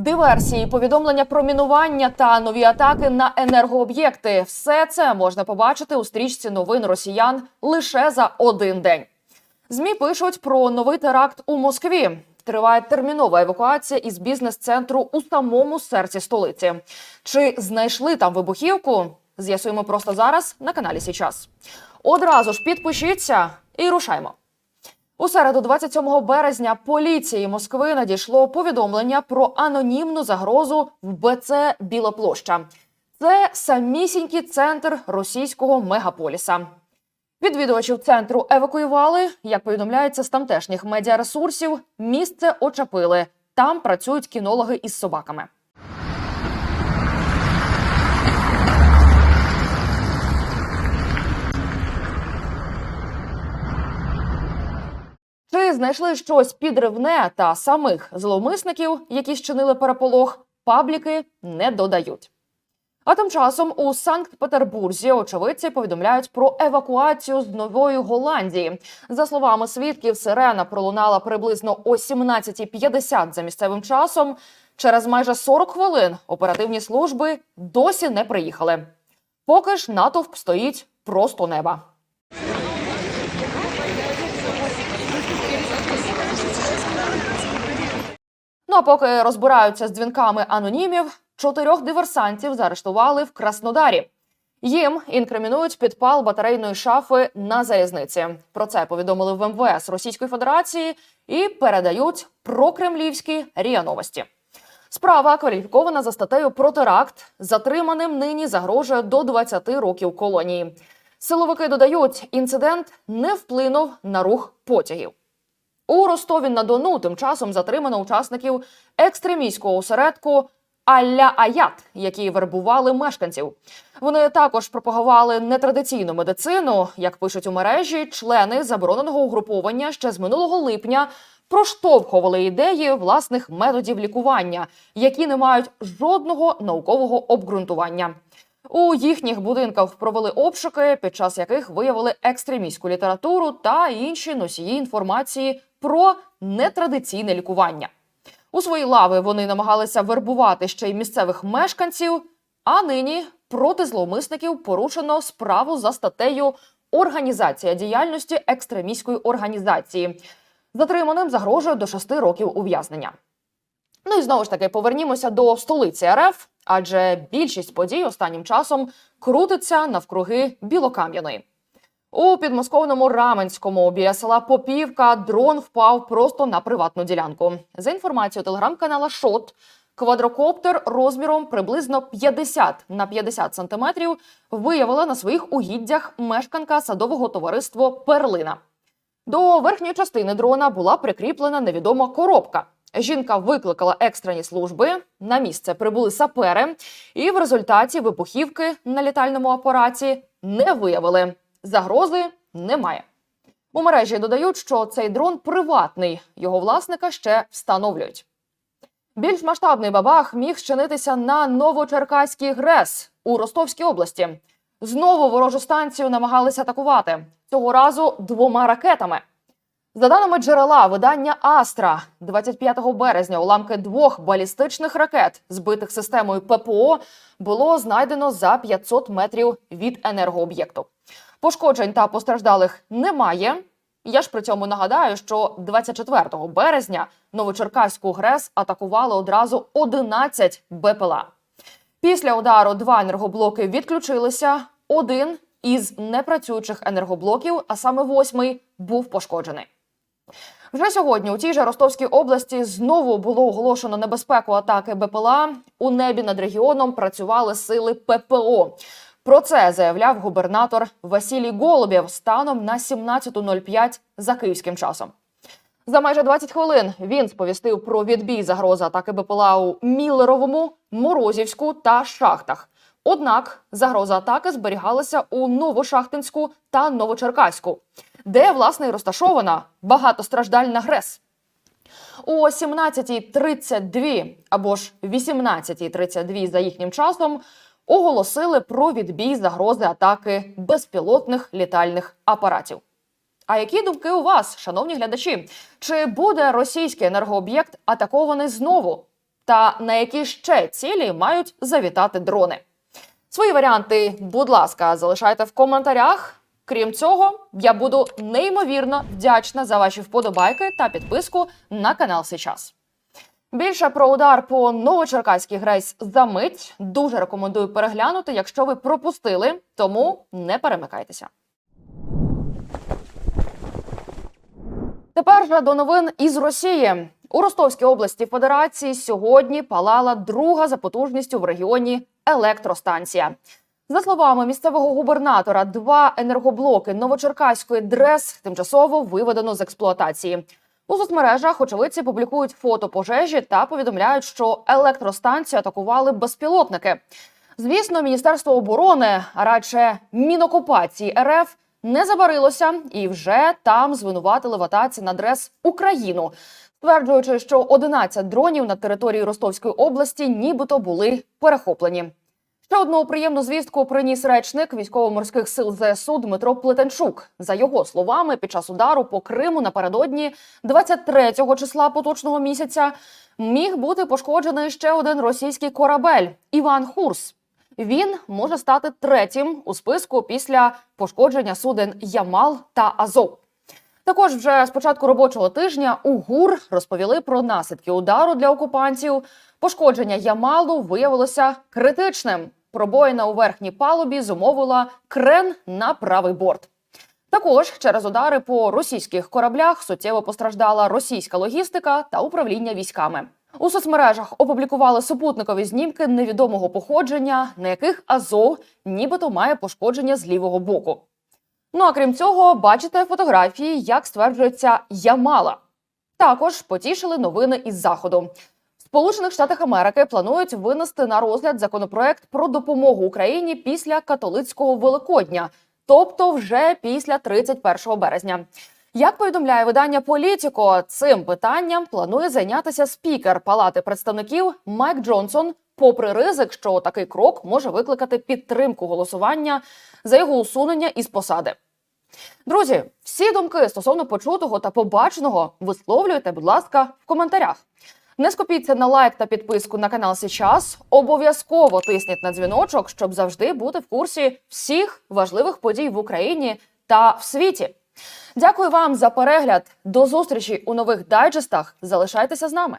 Диверсії, повідомлення про мінування та нові атаки на енергооб'єкти все це можна побачити у стрічці новин росіян лише за один день. Змі пишуть про новий теракт у Москві. Триває термінова евакуація із бізнес-центру у самому серці столиці. Чи знайшли там вибухівку? З'ясуємо просто зараз на каналі Січас. Одразу ж підпишіться і рушаймо. У середу, 27 березня, поліції Москви надійшло повідомлення про анонімну загрозу в БЦ Білоплоща. Це самісінький центр російського мегаполіса. Відвідувачів центру евакуювали. Як повідомляється з тамтешніх медіаресурсів, місце очепили. Там працюють кінологи із собаками. Знайшли щось підривне та самих зловмисників, які щинили переполох, пабліки не додають. А тим часом у Санкт-Петербурзі очевидці повідомляють про евакуацію з Нової Голландії. За словами свідків, сирена пролунала приблизно о 17.50 за місцевим часом. Через майже 40 хвилин оперативні служби досі не приїхали. Поки ж натовп стоїть просто неба. Ну а поки розбираються з дзвінками анонімів, чотирьох диверсантів заарештували в Краснодарі. Їм інкримінують підпал батарейної шафи на залізниці. Про це повідомили в МВС Російської Федерації і передають прокремлівські ріа новості. Справа кваліфікована за статтею про теракт. Затриманим нині загрожує до 20 років колонії. Силовики додають, інцидент не вплинув на рух потягів. У Ростові на Дону тим часом затримано учасників екстремістського осередку Алля Аят, які вербували мешканців. Вони також пропагували нетрадиційну медицину. Як пишуть у мережі, члени забороненого угруповання ще з минулого липня проштовхували ідеї власних методів лікування, які не мають жодного наукового обґрунтування. У їхніх будинках провели обшуки, під час яких виявили екстремістську літературу та інші носії інформації про нетрадиційне лікування. У свої лави вони намагалися вербувати ще й місцевих мешканців. А нині проти зловмисників порушено справу за статтею Організація діяльності екстремістської організації. Затриманим загрожує до 6 років ув'язнення. Ну і знову ж таки повернімося до столиці РФ, адже більшість подій останнім часом крутиться навкруги Білокам'яної. У підмосковному Раменському біля села Попівка дрон впав просто на приватну ділянку. За інформацією телеграм-канала Шот, квадрокоптер розміром приблизно 50 на 50 сантиметрів виявила на своїх угіддях мешканка садового товариства Перлина. До верхньої частини дрона була прикріплена невідома коробка. Жінка викликала екстрені служби. На місце прибули сапери, і в результаті вибухівки на літальному апараті не виявили. Загрози немає. У мережі додають, що цей дрон приватний, його власника ще встановлюють. Більш масштабний бабах міг щинитися на Новочеркаський ГРЕС у Ростовській області. Знову ворожу станцію намагалися атакувати цього разу двома ракетами. За даними джерела видання Астра, 25 березня уламки двох балістичних ракет, збитих системою ППО, було знайдено за 500 метрів від енергооб'єкту. Пошкоджень та постраждалих немає. Я ж при цьому нагадаю, що 24 березня Новочеркаську ГРЕС атакували одразу 11 БПЛА. Після удару два енергоблоки відключилися. Один із непрацюючих енергоблоків, а саме восьмий, був пошкоджений. Вже сьогодні у тій же Ростовській області знову було оголошено небезпеку атаки БПЛА. У небі над регіоном працювали сили ППО. Про це заявляв губернатор Василій Голубєв станом на 17.05 за київським часом. За майже 20 хвилин він сповістив про відбій загрози атаки БПЛА у Міллеровому, Морозівську та Шахтах. Однак загроза атаки зберігалася у Новошахтинську та Новочеркаську, де власне розташована багатостраждальна ГРЕС. О 17.32 або ж 18.32 за їхнім часом оголосили про відбій загрози атаки безпілотних літальних апаратів. А які думки у вас, шановні глядачі? Чи буде російський енергооб'єкт атакований знову? та на які ще цілі мають завітати дрони. Свої варіанти, будь ласка, залишайте в коментарях. Крім цього, я буду неймовірно вдячна за ваші вподобайки та підписку на канал Сейчас. Більше про удар по Новочеркаській Грейс за мить дуже рекомендую переглянути, якщо ви пропустили, тому не перемикайтеся. Тепер же до новин із Росії. У Ростовській області Федерації сьогодні палала друга за потужністю в регіоні електростанція. За словами місцевого губернатора, два енергоблоки Новочеркаської ДРЕС тимчасово виведено з експлуатації. У соцмережах очевидці публікують фото пожежі та повідомляють, що електростанцію атакували безпілотники. Звісно, Міністерство оборони, а радше Мінокупації РФ, не забарилося і вже там звинуватили в атаці на дрес Україну, стверджуючи, що 11 дронів на території Ростовської області нібито були перехоплені. Ще одну приємну звістку приніс речник військово-морських сил ЗСУ Дмитро Плетенчук. За його словами, під час удару по Криму напередодні 23 числа поточного місяця міг бути пошкоджений ще один російський корабель Іван Хурс. Він може стати третім у списку після пошкодження суден Ямал та Азов. Також вже з початку робочого тижня у ГУР розповіли про наслідки удару для окупантів. Пошкодження Ямалу виявилося критичним. Пробоїна у верхній палубі зумовила крен на правий борт. Також через удари по російських кораблях суттєво постраждала російська логістика та управління військами. У соцмережах опублікували супутникові знімки невідомого походження, на яких Азов нібито має пошкодження з лівого боку. Ну а крім цього, бачите фотографії, як стверджується Ямала. Також потішили новини із заходу. Сполучених Штатах Америки планують винести на розгляд законопроект про допомогу Україні після католицького Великодня, тобто вже після 31 березня. Як повідомляє видання Політіко, цим питанням планує зайнятися спікер Палати представників Майк Джонсон, попри ризик, що такий крок може викликати підтримку голосування за його усунення із посади. Друзі, всі думки стосовно почутого та побаченого висловлюйте, будь ласка, в коментарях. Не скупіться на лайк та підписку на канал Сейчас. Обов'язково тисніть на дзвіночок, щоб завжди бути в курсі всіх важливих подій в Україні та в світі. Дякую вам за перегляд. До зустрічі у нових дайджестах. Залишайтеся з нами.